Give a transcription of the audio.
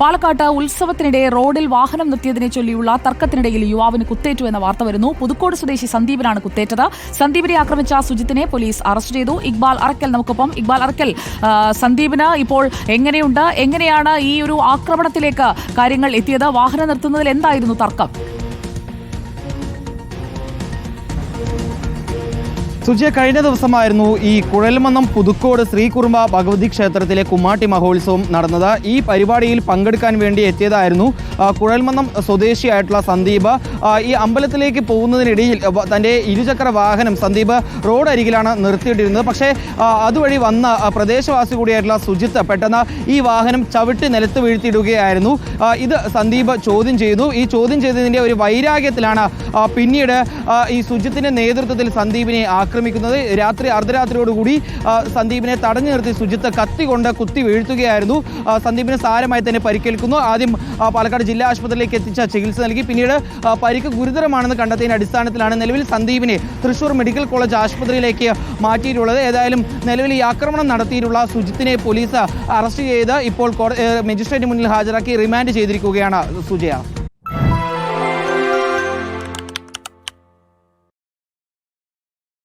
പാലക്കാട്ട് ഉത്സവത്തിനിടെ റോഡിൽ വാഹനം നിർത്തിയതിനെ ചൊല്ലിയുള്ള തർക്കത്തിനിടയിൽ യുവാവിന് കുത്തേറ്റു എന്ന വാർത്ത വരുന്നു. പുതുക്കോട് സ്വദേശി സന്ദീപിനാണ് കുത്തേറ്റത്. സന്ദീപിനെ ആക്രമിച്ച സുജിത്തിനെ പോലീസ് അറസ്റ്റ് ചെയ്തു. ഇക്ബാൽ അറക്കൽ നമുക്കൊപ്പം. ഇക്ബാൽ അറക്കൽ സന്ദീപിന് ഇപ്പോൾ എങ്ങനെയുണ്ട്? എങ്ങനെയാണ് ഈ ഒരു ആക്രമണത്തിലേക്ക് കാര്യങ്ങൾ എത്തിയത്? വാഹനം നിർത്തുന്നതിൽ എന്തായിരുന്നു തർക്കം? സുജിയ കഴിഞ്ഞ ദിവസമായിരുന്നു ഈ കുഴൽമന്നം പുതുക്കോട് ശ്രീകുറുമ്പ ഭഗവതി ക്ഷേത്രത്തിലെ കുമ്മാട്ടി മഹോത്സവം നടന്നത്. ഈ പരിപാടിയിൽ പങ്കെടുക്കാൻ വേണ്ടി എത്തിയതായിരുന്നു കുഴൽമന്നം സ്വദേശിയായിട്ടുള്ള സന്ദീപ്. ഈ അമ്പലത്തിലേക്ക് പോകുന്നതിനിടയിൽ തന്റെ ഇരുചക്ര വാഹനം സന്ദീപ് റോഡ് അരികിലാണ് നിർത്തിയിട്ടിരുന്നത്. പക്ഷേ അതുവഴി വന്ന പ്രദേശവാസി കൂടിയായിട്ടുള്ള സുജിത്ത് പെട്ടെന്ന് ഈ വാഹനം ചവിട്ടി നിലത്ത് വീഴ്ത്തിയിടുകയായിരുന്നു. ഇത് സന്ദീപ് ചോദ്യം ചെയ്തു. ഈ ചോദ്യം ചെയ്തതിന്റെ ഒരു വൈരാഗ്യത്തിലാണ് പിന്നീട് ഈ സുജിത്തിന്റെ നേതൃത്വത്തിൽ സന്ദീപിനെ ആക്രമിക്കുന്നത്. രാത്രി അർദ്ധരാത്രിയോടുകൂടി സന്ദീപിനെ തടഞ്ഞു നിർത്തി ശുചിത്വ കത്തി കൊണ്ട് കുത്തി വീഴ്ത്തുകയായിരുന്നു. സന്ദീപിനെ സാരമായി തന്നെ പരിക്കേൽക്കുന്നു. ആദ്യം പാലക്കാട് ജില്ലാ ആശുപത്രിയിലേക്ക് എത്തിച്ച ചികിത്സ നൽകി. പിന്നീട് പരിക്ക് ഗുരുതരമാണെന്ന് കണ്ടെത്തിയതിന്റെ അടിസ്ഥാനത്തിലാണ് നിലവിൽ സന്ദീപിനെ തൃശൂർ മെഡിക്കൽ കോളേജ് ആശുപത്രിയിലേക്ക് മാറ്റിയിട്ടുള്ളത്. ഏതായാലും നിലവിൽ ഈ ആക്രമണം നടത്തിയിട്ടുള്ള സുജിത്തിനെ പോലീസ് അറസ്റ്റ് ചെയ്ത് ഇപ്പോൾ മജിസ്ട്രേറ്റ് മുന്നിൽ ഹാജരാക്കി റിമാൻഡ് ചെയ്തിരിക്കുകയാണ് സുജയ.